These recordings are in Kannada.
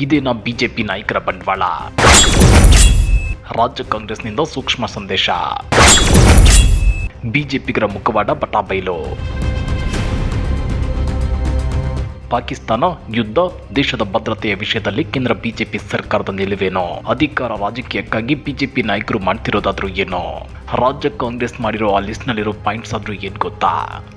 ಇದೇನಾ ಬಿಜೆಪಿ ನಾಯಕರ ಬಂಡವಾಳ. ರಾಜ್ಯ ಕಾಂಗ್ರೆಸ್ನಿಂದ ಸೂಕ್ಷ್ಮ ಸಂದೇಶ. ಬಿಜೆಪಿಗರ ಮುಖವಾಡ ಬಟಾಬೈಲು ಪಾಕಿಸ್ತಾನ ಯುದ್ಧ ದೇಶದ ಭದ್ರತೆಯ ವಿಷಯದಲ್ಲಿ ಕೇಂದ್ರ ಬಿಜೆಪಿ ಸರ್ಕಾರದ ನಿಲುವೇನೋ? ಅಧಿಕಾರ ರಾಜಕೀಯಕ್ಕಾಗಿ ಬಿಜೆಪಿ ನಾಯಕರು ಮಾಡ್ತಿರೋದಾದ್ರೂ ಏನೋ? ರಾಜ್ಯ ಕಾಂಗ್ರೆಸ್ ಮಾಡಿರೋ ಆ ಲಿಸ್ಟ್ ನಲ್ಲಿರೋ ಪಾಯಿಂಟ್ಸ್ ಆದ್ರೂ ಏನ್ ಗೊತ್ತಾ?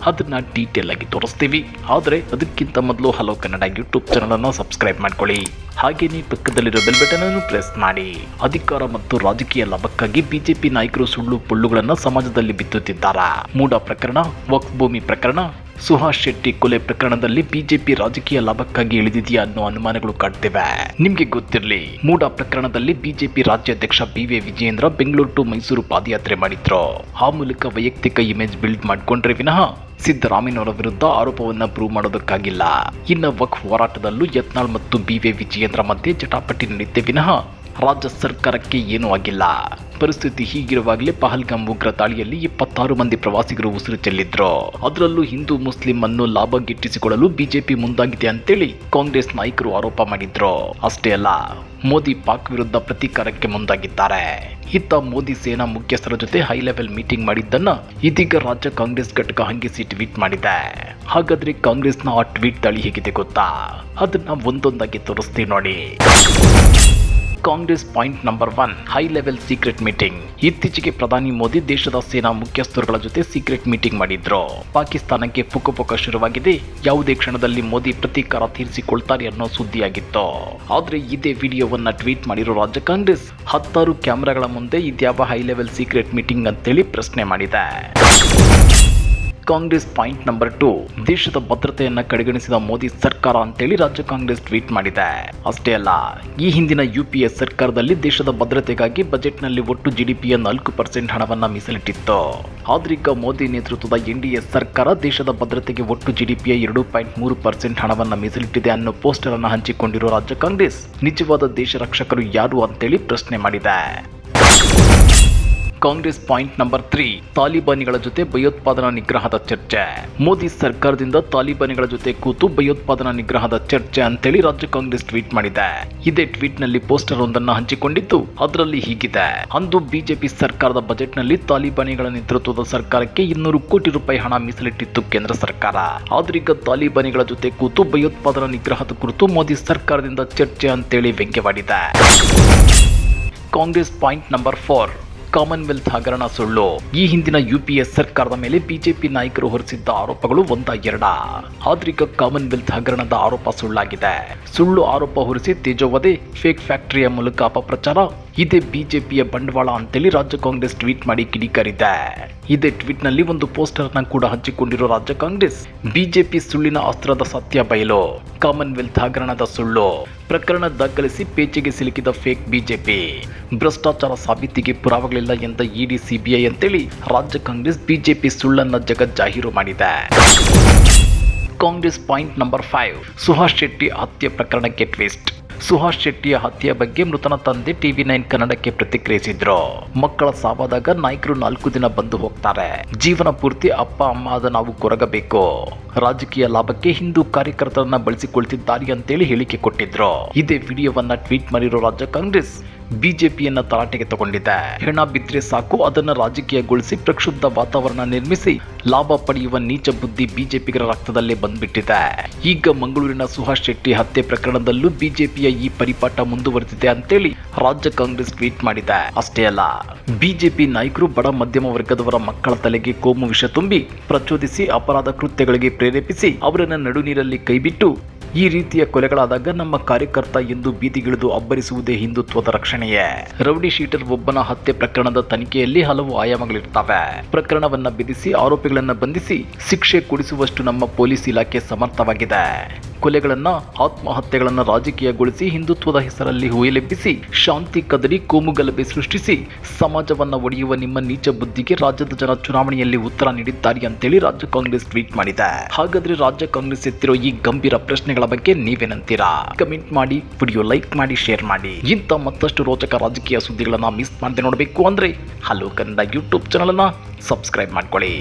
ಅದನ್ನ ಡೀಟೇಲ್ ಆಗಿ ತೋರಿಸ್ತೀವಿ. ಆದರೆ ಅದಕ್ಕಿಂತ ಮೊದಲು ಹಲೋ ಕನ್ನಡ ಯೂಟ್ಯೂಬ್ ಚಾನಲ್ ಅನ್ನು ಸಬ್ಸ್ಕ್ರೈಬ್ ಮಾಡ್ಕೊಳ್ಳಿ. ಹಾಗೇನೇ ಪಕ್ಕದಲ್ಲಿರೋ ಬೆಲ್ ಬಟನ್ ಅನ್ನು ಪ್ರೆಸ್ ಮಾಡಿ. ಅಧಿಕಾರ ಮತ್ತು ರಾಜಕೀಯ ಲಾಭಕ್ಕಾಗಿ ಬಿಜೆಪಿ ನಾಯಕರು ಸುಳ್ಳು, ಪುಳ್ಳುಗಳನ್ನು ಸಮಾಜದಲ್ಲಿ ಬಿತ್ತುತ್ತಿದ್ದಾರೆ? ಮೂಡ ಪ್ರಕರಣ, ವಕ್ಫ್ ಭೂಮಿ ಪ್ರಕರಣ ಸುಹಾಸ್ ಶೆಟ್ಟಿ ಕೊಲೆ ಪ್ರಕರಣದಲ್ಲಿ ಬಿಜೆಪಿ ರಾಜಕೀಯ ಲಾಭಕ್ಕಾಗಿ ಇಳಿದಿದೆಯಾ ಅನ್ನೋ ಅನುಮಾನಗಳು ಕಾಡ್ತಿವೆ. ನಿಮ್ಗೆ ಗೊತ್ತಿರಲಿ, ಮೂಡ ಪ್ರಕರಣದಲ್ಲಿ ಬಿಜೆಪಿ ರಾಜ್ಯಾಧ್ಯಕ್ಷ B V Vijayendra Bengaluru to Mysuru ಪಾದಯಾತ್ರೆ ಮಾಡಿದ್ರು. ಆ ಮೂಲಕ ವೈಯಕ್ತಿಕ ಇಮೇಜ್ ಬಿಲ್ಡ್ ಮಾಡ್ಕೊಂಡ್ರೆ ವಿನಃ ಸಿದ್ದರಾಮಯ್ಯನವರ ವಿರುದ್ಧ ಆರೋಪವನ್ನ ಪ್ರೂವ್ ಮಾಡೋದಕ್ಕಾಗಿಲ್ಲ. ಇನ್ನು ವಕ್ ಹೋರಾಟದಲ್ಲೂ ಯತ್ನಾಳ್ ಮತ್ತು ಬಿ ವಿ ವಿಜಯೇಂದ್ರ ಮಧ್ಯೆ ಜಟಾಪಟಿ ನಡೆಯುತ್ತೆ ವಿನಃ ರಾಜ್ಯ ಸರ್ಕಾರಕ್ಕೆ ಏನೂ ಆಗಿಲ್ಲ. ಪರಿಸ್ಥಿತಿ ಹೀಗಿರುವಾಗಲೇ ಪಹಲ್ಗಾಮ್ ಉಗ್ರ ದಾಳಿಯಲ್ಲಿ ಇಪ್ಪತ್ತಾರು ಮಂದಿ ಪ್ರವಾಸಿಗರು ಉಸಿರು ಚೆಲ್ಲಿದ್ರು. ಅದರಲ್ಲೂ ಹಿಂದೂ ಮುಸ್ಲಿಂ ಅನ್ನು ಲಾಭ ಗಿಟ್ಟಿಸಿಕೊಳ್ಳಲು ಬಿಜೆಪಿ ಮುಂದಾಗಿದೆ ಅಂತೇಳಿ ಕಾಂಗ್ರೆಸ್ ನಾಯಕರು ಆರೋಪ ಮಾಡಿದ್ರು. ಅಷ್ಟೇ ಅಲ್ಲ, ಮೋದಿ ಪಾಕ್ ವಿರುದ್ಧ ಪ್ರತೀಕಾರಕ್ಕೆ ಮುಂದಾಗಿದ್ದಾರೆ. ಇತ್ತ ಮೋದಿ ಸೇನಾ ಮುಖ್ಯಸ್ಥರ ಜೊತೆ ಹೈ ಲೆವೆಲ್ ಮೀಟಿಂಗ್ ಮಾಡಿದ್ದನ್ನ ಇದೀಗ ರಾಜ್ಯ ಕಾಂಗ್ರೆಸ್ ಘಟಕ ಹಂಗಿಸಿ ಟ್ವೀಟ್ ಮಾಡಿದೆ. ಹಾಗಾದ್ರೆ ಕಾಂಗ್ರೆಸ್ನ ಆ ಟ್ವೀಟ್ ತಳಿ ಹೇಗಿದೆ ಗೊತ್ತಾ? ಅದನ್ನ ಒಂದೊಂದಾಗಿ ತೋರಿಸ್ತೀವಿ ನೋಡಿ. Congress point number one, high level secret meeting. ಇತ್ತೀಚೆಗೆ ಪ್ರಧಾನಿ ಮೋದಿ ದೇಶದ ಸೇನಾ ಮುಖ್ಯಸ್ಥರುಗಳ ಜೊತೆ ಸೀಕ್ರೆಟ್ ಮೀಟಿಂಗ್ ಮಾಡಿದ್ರು. ಪಾಕಿಸ್ತಾನಕ್ಕೆ ಪುಕಪುಕ ಶುರುವಾಗಿದೆ. ಯಾವುದೇ ಕ್ಷಣದಲ್ಲಿ ಮೋದಿ ಪ್ರತೀಕಾರ ತೀರಿಸಿಕೊಳ್ತಾರೆ ಅನ್ನೋ ಸುದ್ದಿಯಾಗಿತ್ತು. ಆದ್ರೆ ಇದೇ ವಿಡಿಯೋವನ್ನ ಟ್ವೀಟ್ ಮಾಡಿರೋ ರಾಜ್ಯ ಕಾಂಗ್ರೆಸ್, ಹತ್ತಾರು ಕ್ಯಾಮೆರಾಗಳ ಮುಂದೆ ಇದ್ಯಾವ ಹೈ ಲೆವೆಲ್ ಸೀಕ್ರೆಟ್ ಮೀಟಿಂಗ್ ಅಂತೇಳಿ ಪ್ರಶ್ನೆ ಮಾಡಿದೆ. Congress point number two. ದೇಶದ ಭದ್ರತೆಯನ್ನ ಕಡೆಗಣಿಸಿದ ಮೋದಿ ಸರ್ಕಾರ ಅಂತೇಳಿ ರಾಜ್ಯ ಕಾಂಗ್ರೆಸ್ ಟ್ವೀಟ್ ಮಾಡಿದೆ. ಅಷ್ಟೇ ಅಲ್ಲ, ಈ ಹಿಂದಿನ ಯು ಪಿ ಎ ಸರ್ಕಾರದಲ್ಲಿ ದೇಶದ ಭದ್ರತೆಗಾಗಿ ಬಜೆಟ್ನಲ್ಲಿ ಒಟ್ಟು ಜಿಡಿಪಿಯ ನಾಲ್ಕು ಪರ್ಸೆಂಟ್ ಹಣವನ್ನ ಮೀಸಲಿಟ್ಟಿತ್ತು. ಆದ್ರೀಗ ಮೋದಿ ನೇತೃತ್ವದ ಎನ್ ಡಿ ಎ ಸರ್ಕಾರ ದೇಶದ ಭದ್ರತೆಗೆ ಒಟ್ಟು ಜಿಡಿಪಿಯ ಎರಡು ಪಾಯಿಂಟ್ ಮೂರು ಪರ್ಸೆಂಟ್ ಹಣವನ್ನ ಮೀಸಲಿಟ್ಟಿದೆ ಅನ್ನೋ ಪೋಸ್ಟರ್ ಅನ್ನು ಹಂಚಿಕೊಂಡಿರುವ ರಾಜ್ಯ ಕಾಂಗ್ರೆಸ್, ನಿಜವಾದ ದೇಶ ರಕ್ಷಕರು ಯಾರು ಅಂತೇಳಿ ಪ್ರಶ್ನೆ ಮಾಡಿದೆ. ಕಾಂಗ್ರೆಸ್ ಪಾಯಿಂಟ್ ನಂಬರ್ ತ್ರೀ, ತಾಲಿಬಾನಿಗಳ ಜೊತೆ ಭಯೋತ್ಪಾದನಾ ನಿಗ್ರಹದ ಚರ್ಚೆ. ಮೋದಿ ಸರ್ಕಾರದಿಂದ ತಾಲಿಬಾನಿಗಳ ಜೊತೆ ಕೂತು ಭಯೋತ್ಪಾದನಾ ನಿಗ್ರಹದ ಚರ್ಚೆ ಅಂತೇಳಿ ರಾಜ್ಯ ಕಾಂಗ್ರೆಸ್ ಟ್ವೀಟ್ ಮಾಡಿದೆ. ಇದೇ ಟ್ವೀಟ್ನಲ್ಲಿ ಪೋಸ್ಟರ್ ಒಂದನ್ನು ಹಂಚಿಕೊಂಡಿದ್ದು ಅದರಲ್ಲಿ ಹೀಗಿದೆ. ಅಂದು ಬಿಜೆಪಿ ಸರ್ಕಾರದ ಬಜೆಟ್ನಲ್ಲಿ ತಾಲಿಬಾನಿಗಳ ನೇತೃತ್ವದ ಸರ್ಕಾರಕ್ಕೆ ಇನ್ನೂರು ಕೋಟಿ ರೂಪಾಯಿ ಹಣ ಮೀಸಲಿಟ್ಟಿತ್ತು ಕೇಂದ್ರ ಸರ್ಕಾರ. ಆದ್ರೀಗ ತಾಲಿಬಾನಿಗಳ ಜೊತೆ ಕೂತು ಭಯೋತ್ಪಾದನಾ ನಿಗ್ರಹದ ಕುರಿತು ಮೋದಿ ಸರ್ಕಾರದಿಂದ ಚರ್ಚೆ ಅಂತೇಳಿ ವ್ಯಂಗ್ಯವಾಡಿದೆ. Congress point number four commonwealth ಹಗರಣ ಸುಳ್ಳು. ಈ ಹಿಂದಿನ ಯು ಪಿ ಎ ಸರ್ಕಾರದ ಮೇಲೆ ಬಿಜೆಪಿ ನಾಯಕರು ಹೊರಿಸಿದ್ದ ಆರೋಪಗಳು ಒಂದ ಎರಡ. ಆದ್ರೀಗ ಕಾಮನ್ವೆಲ್ತ್ ಹಗರಣದ ಆರೋಪ ಸುಳ್ಳಾಗಿದೆ. ಸುಳ್ಳು ಆರೋಪ ಹೊರಿಸಿ ತೇಜೋವಧೆ, ಫೇಕ್ ಫ್ಯಾಕ್ಟರಿಯ ಮೂಲಕ ಅಪಪ್ರಚಾರ ಇದೇ ಬಿಜೆಪಿಯ ಬಂಡವಾಳ ಅಂತೇಳಿ ರಾಜ್ಯ ಕಾಂಗ್ರೆಸ್ ಟ್ವೀಟ್ ಮಾಡಿ ಕಿಡಿಕಾರಿದೆ. ಇದೇ ಟ್ವೀಟ್ನಲ್ಲಿ ಒಂದು ಪೋಸ್ಟರ್ನ ಕೂಡ ಹಂಚಿಕೊಂಡಿರೋ ರಾಜ್ಯ ಕಾಂಗ್ರೆಸ್. ಬಿಜೆಪಿ ಸುಳ್ಳಿನ ಅಸ್ತ್ರದ ಸತ್ಯ ಬಯಲು, ಕಾಮನ್ವೆಲ್ತ್ ಹಗರಣದ ಸುಳ್ಳು, ಪ್ರಕರಣ ದಾಖಲಿಸಿ ಪೇಚೆಗೆ ಸಿಲುಕಿದ ಫೇಕ್ ಬಿಜೆಪಿ. ಭ್ರಷ್ಟಾಚಾರ ಸಾಬೀತಿಗೆ ಪುರಾವೆಗಳಿಲ್ಲ ಎಂದ ಇಡಿ ಸಿಬಿಐ ಅಂತೇಳಿ ರಾಜ್ಯ ಕಾಂಗ್ರೆಸ್ ಬಿಜೆಪಿ ಸುಳ್ಳನ್ನ ಜಗಜ್ಜಾಹೀರು ಮಾಡಿದೆ. Congress point number five, Suhas Shetty ಹತ್ಯೆ ಪ್ರಕರಣಕ್ಕೆ ಟ್ವಿಸ್ಟ್. ಸುಹಾಸ್ ಶೆಟ್ಟಿಯ ಹತ್ಯೆಯ ಬಗ್ಗೆ ಮೃತನ ತಂದೆ ಟಿವಿ ನೈನ್ ಕನ್ನಡಕ್ಕೆ ಪ್ರತಿಕ್ರಿಯಿಸಿದ್ರು. ಮಕ್ಕಳ ಸಾವಾದಾಗ ನಾಯಕರು ನಾಲ್ಕು ದಿನ ಬಂದು ಹೋಗ್ತಾರೆ. ಜೀವನ ಪೂರ್ತಿ ಅಪ್ಪ, ಅಮ್ಮ ಆದ ನಾವು ಕೊರಗಬೇಕು. ರಾಜಕೀಯ ಲಾಭಕ್ಕೆ ಹಿಂದೂ ಕಾರ್ಯಕರ್ತರನ್ನ ಬಳಸಿಕೊಳ್ತಿದ್ದಾರೆ ಅಂತೇಳಿ ಹೇಳಿಕೆ ಕೊಟ್ಟಿದ್ರು. ಇದೇ ವಿಡಿಯೋವನ್ನ ಟ್ವೀಟ್ ಮಾಡಿರೋ ರಾಜ್ಯ ಕಾಂಗ್ರೆಸ್ ಬಿಜೆಪಿಯನ್ನ ತರಾಟೆಗೆ ತಗೊಂಡಿದೆ. ಹೆಣ ಬಿದ್ರೆ ಸಾಕು, ಅದನ್ನ ರಾಜಕೀಯಗೊಳಿಸಿ ಪ್ರಕ್ಷುಬ್ಧ ವಾತಾವರಣ ನಿರ್ಮಿಸಿ ಲಾಭ ಪಡೆಯುವ ನೀಚ ಬುದ್ಧಿ ಬಿಜೆಪಿಗರ ರಕ್ತದಲ್ಲೇ ಬಂದ್ಬಿಟ್ಟಿದೆ. ಈಗ ಮಂಗಳೂರಿನ ಸುಹಾಸ್ ಶೆಟ್ಟಿ ಹತ್ಯೆ ಪ್ರಕರಣದಲ್ಲೂ ಬಿಜೆಪಿಯ ಈ ಪರಿಪಾಠ ಮುಂದುವರೆದಿದೆ ಅಂತೇಳಿ ರಾಜ್ಯ ಕಾಂಗ್ರೆಸ್ ಟ್ವೀಟ್ ಮಾಡಿದೆ. ಅಷ್ಟೇ ಅಲ್ಲ, ಬಿಜೆಪಿ ನಾಯಕರು ಬಡ ಮಧ್ಯಮ ವರ್ಗದವರ ಮಕ್ಕಳ ತಲೆಗೆ ಕೋಮು ವಿಷ ತುಂಬಿ ಪ್ರಚೋದಿಸಿ ಅಪರಾಧ ಕೃತ್ಯಗಳಿಗೆ ಪ್ರೇರೇಪಿಸಿ ಅವರನ್ನ ನಡುನೀರಲ್ಲಿ ಕೈಬಿಟ್ಟು ಈ ರೀತಿಯ ಕೊಲೆಗಳಾದಾಗ ನಮ್ಮ ಕಾರ್ಯಕರ್ತ ಎಂದು ಬೀದಿಗಿಳಿದು ಅಬ್ಬರಿಸುವುದೇ ಹಿಂದುತ್ವದ ರಕ್ಷಣೆಯೇ. ರೌಡಿ ಶೀಟರ್ ಒಬ್ಬನ ಹತ್ಯೆ ಪ್ರಕರಣದ ತನಿಖೆಯಲ್ಲಿ ಹಲವು ಆಯಾಮಗಳಿರ್ತವೆ. ಪ್ರಕರಣವನ್ನ ಬಿಧಿಸಿ ಆರೋಪಿಗಳನ್ನ ಬಂಧಿಸಿ, ಶಿಕ್ಷೆ ಕೊಡಿಸುವಷ್ಟು ನಮ್ಮ ಪೊಲೀಸ್ ಇಲಾಖೆ ಸಮರ್ಥವಾಗಿದೆ. ಕೊಲೆಗಳನ್ನ, ಆತ್ಮಹತ್ಯೆಗಳನ್ನು ರಾಜಕೀಯಗೊಳಿಸಿ ಹಿಂದುತ್ವದ ಹೆಸರಲ್ಲಿ ಹುಯಿಲೆಬ್ಬಿಸಿ ಶಾಂತಿ ಕದರಿ ಕೋಮುಗಲಭೆ ಸೃಷ್ಟಿಸಿ, ಸಮಾಜವನ್ನ ಒಡೆಯುವ ನಿಮ್ಮ ನೀಚ ಬುದ್ಧಿಗೆ ರಾಜ್ಯದ ಜನ ಚುನಾವಣೆಯಲ್ಲಿ ಉತ್ತರ ನೀಡಿದ್ದಾರೆ ಅಂತೇಳಿ ರಾಜ್ಯ ಕಾಂಗ್ರೆಸ್ ಟ್ವೀಟ್ ಮಾಡಿದೆ. ಹಾಗಾದ್ರೆ ರಾಜ್ಯ ಕಾಂಗ್ರೆಸ್ ಎತ್ತಿರೋ ಈ ಗಂಭೀರ ಪ್ರಶ್ನೆಗಳ ಬಗ್ಗೆ ನೀವೇನಂತೀರಾ? ಕಮೆಂಟ್ ಮಾಡಿ, ವಿಡಿಯೋ ಲೈಕ್ ಮಾಡಿ, ಶೇರ್ ಮಾಡಿ. ಇಂಥ ಮತ್ತಷ್ಟು ರೋಚಕ ರಾಜಕೀಯ ಸುದ್ದಿಗಳನ್ನ ಮಿಸ್ ಮಾಡದೆ ನೋಡಬೇಕು ಅಂದ್ರೆ ಹಲೋ ಕನ್ನಡ ಯೂಟ್ಯೂಬ್ ಚಾನಲ್ ಅನ್ನ ಸಬ್ಸ್ಕ್ರೈಬ್ ಮಾಡ್ಕೊಳ್ಳಿ.